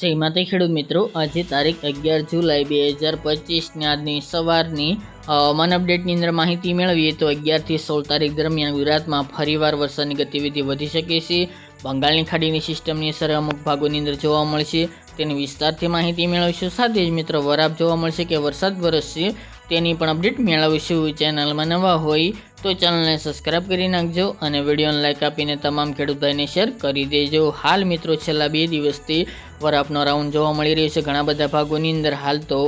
જય માતા ખેડૂત મિત્રો, આજે તારીખ અગિયાર જુલાઈ બે હજાર પચીસની આજની સવારની હવામાન અપડેટની અંદર માહિતી મેળવીએ તો અગિયારથી સોળ તારીખ દરમિયાન ગુજરાતમાં ફરીવાર વરસાદની ગતિવિધિ વધી શકે છે. બંગાળની ખાડીની સિસ્ટમની અસર અમુક ભાગોની અંદર જોવા મળશે. તેની વિસ્તારથી માહિતી મેળવીશું. સાથે જ મિત્રો, વરાપ જોવા મળશે કે વરસાદ વરસશે. તેની પણ અપડેટ મેળવીશું ચેનલમાં નવા હોય તો ચેનલને સબસ્ક્રાઇબ કરી નાખજો અને વિડીયોને લાઇક આપીને તમામ ખેડૂત ભાઈને શેર કરી દેજો. હાલ મિત્રો છેલ્લા બે દિવસથી વરાપનો રાઉન્ડ જોવા મળી રહ્યો છે. ઘણા બધા ભાગોની અંદર હાલ તો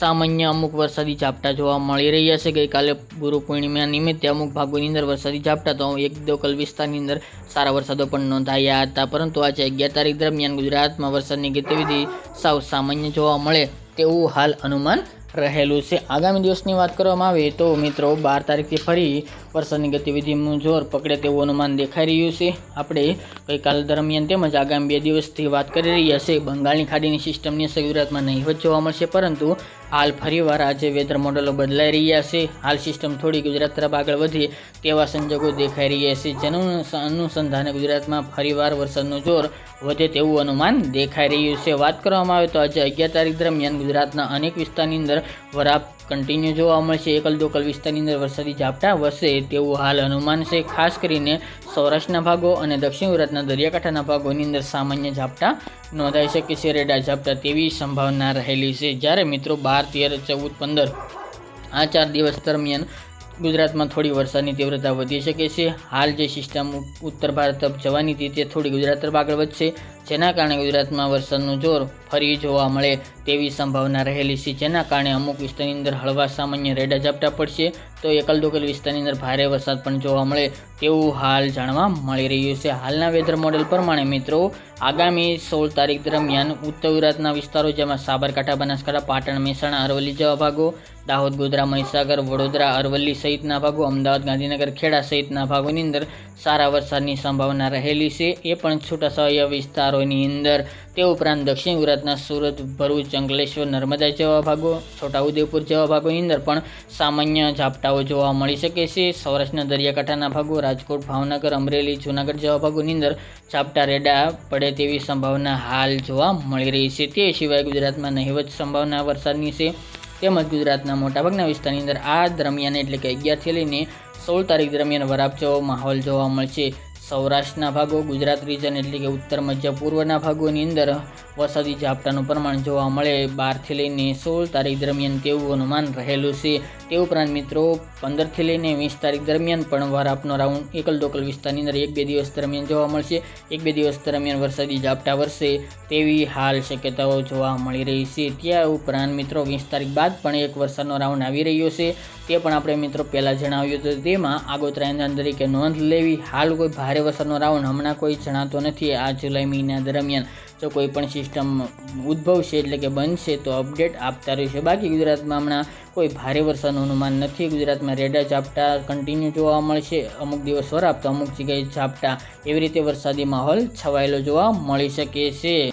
સામાન્ય અમુક વરસાદી ઝાપટા જોવા મળી રહ્યા છે. ગઈકાલે ગુરુ પૂર્ણિમા નિમિત્તે અમુક ભાગોની અંદર વરસાદી ઝાપટા તો એક દોકલ વિસ્તારની અંદર સારા વરસાદો પણ નોંધાયા હતા. પરંતુ આજે અગિયાર તારીખ દરમિયાન ગુજરાતમાં વરસાદની ગતિવિધિ સાવ સામાન્ય જોવા મળે તેવું હાલ અનુમાન રહેલું છે. આગામી દિવસની વાત કરવામાં આવે તો મિત્રો, બાર તારીખથી ફરી વરસાદની ગતિવિધિનું જોર પકડે તેવું અનુમાન દેખાઈ રહ્યું છે. આપણે ગઈકાલ દરમિયાન તેમજ આગામી બે દિવસથી વાત કરી રહ્યા છે. બંગાળની ખાડીની સિસ્ટમની અસર ગુજરાતમાં નહીવત જોવા મળશે, પરંતુ હાલ ફરીવાર આજે વેધર મોડલો બદલાઈ રહ્યા છે. હાલ સિસ્ટમ થોડી ગુજરાત તરફ આગળ વધે તેવા સંજોગો દેખાઈ રહ્યા છે. જેનું અનુસંધાને ગુજરાતમાં ફરીવાર વરસાદનું જોર વધે તેવું અનુમાન દેખાઈ રહ્યું છે. વાત કરવામાં આવે તો આજે અગિયાર તારીખ દરમિયાન ગુજરાતના અનેક વિસ્તારની અંદર વરાપ કન્ટિન્યુ જોવા મળશે. એકલ દોકલ વિસ્તારની અંદર વરસાદી ઝાપટા વસે તેવું હાલ અનુમાન છે. ખાસ કરીને સૌરાષ્ટ્રના ભાગો અને દક્ષિણ ગુજરાતના દરિયાકાંઠાના ભાગોની અંદર સામાન્ય ઝાપટા નોંધાઈ શકે છે. રેડા ઝાપટા તેવી સંભાવના રહેલી છે. જ્યારે મિત્રો બાર તેર, ચૌદ, પંદર આ ચાર દિવસ દરમિયાન ગુજરાતમાં થોડી વરસાદની તીવ્રતા વધી શકે છે. હાલ જે સિસ્ટમ ઉત્તર ભારત તરફ જવાની હતી તે થોડી ગુજરાત તરફ આગળ વધશે. જેના કારણે ગુજરાતમાં વરસાદનું જોર ફરી જોવા મળે તેવી સંભાવના રહેલી છે. જેના કારણે અમુક વિસ્તારની અંદર હળવા સામાન્ય રેડા ઝાપટા પડશે તો એકલ દોકલ વિસ્તારની અંદર ભારે વરસાદ પણ જોવા મળે તેવું હાલ જાણવા મળી રહ્યું છે. હાલના વેધર મોડેલ પ્રમાણે મિત્રો, આગામી સોળ તારીખ દરમિયાન ઉત્તર ગુજરાતના વિસ્તારો જેમાં સાબરકાંઠા, બનાસકાંઠા, પાટણ, મહેસાણા, અરવલ્લી જેવા ભાગો, દાહોદ, ગોધરા, મહીસાગર, વડોદરા, અરવલ્લી સહિતના ભાગો, અમદાવાદ, ગાંધીનગર, ખેડા સહિતના ભાગોની અંદર સારા વરસાદની સંભાવના રહેલી છે. એ પણ છૂટાછવાયા વિસ્તારોની અંદર, તે ઉપરાંત દક્ષિણ ગુજરાતના સુરત, ભરૂચ અંકલેશ્વર નર્મદા જેવા ભાગો, છોટાઉદેપુર જેવા ભાગોની અંદર પણ સામાન્ય ઝાપટાઓ જોવા મળી શકે છે. સૌરાષ્ટ્રના દરિયાકાંઠાના ભાગો, રાજકોટ, ભાવનગર, અમરેલી, જૂનાગઢ જેવા ભાગોની અંદર ઝાપટા રેડા પડે તેવી સંભાવના હાલ જોવા મળી રહી છે. તે સિવાય ગુજરાતમાં નહિવત સંભાવના વરસાદની છે. તેમજ ગુજરાતના મોટાભાગના વિસ્તારની અંદર આ દરમિયાન એટલે કે અગિયારથી લઈને સોળ તારીખ દરમિયાન વરાપ જેવો માહોલ જોવા મળશે. સૌરાષ્ટ્રના ભાગો, ગુજરાત રિજન એટલે કે ઉત્તર, મધ્ય, પૂર્વના ભાગોની અંદર વરસાદી ઝાપટાનું પ્રમાણ જોવા મળે. બારથી લઈને સોળ તારીખ દરમિયાન તેવું અનુમાન રહેલું છે. તે ઉપરાંત મિત્રો, પંદરથી લઈને વીસ તારીખ દરમિયાન પણ વરાપનો રાઉન્ડ એકલ દોકલ વિસ્તારની અંદર એક બે દિવસ દરમિયાન જોવા મળશે. એક બે દિવસ દરમિયાન વરસાદી ઝાપટા વરસે તેવી હાલ શક્યતાઓ જોવા મળી રહી છે. ત્યાં ઉપરાંત મિત્રો, વીસ તારીખ બાદ પણ એક વરસાદનો રાઉન્ડ આવી રહ્યો છે. તે પણ આપણે મિત્રો પહેલાં જણાવ્યું હતું. તેમાં આગોતરા એંધાન તરીકે નોંધ લેવી. હાલ કોઈ ભારે વરસાદનો રાઉન્ડ હમણાં કોઈ જણાતો નથી. આ જુલાઈ મહિના દરમિયાન જો કોઈ પણ સિસ્ટમ ઉદ્ભવશે એટલે કે બનશે તો અપડેટ આપતા રહેશે. બાકી ગુજરાતમાં હમણાં કોઈ ભારે વરસાદનું અનુમાન નથી. ગુજરાતમાં રેડા ઝાપટા કન્ટિન્યુ જોવા મળશે. અમુક દિવસ વરાપ તો અમુક જગ્યાએ ઝાપટા. એવી રીતે વરસાદી માહોલ છવાયેલો જોવા મળી શકે છે.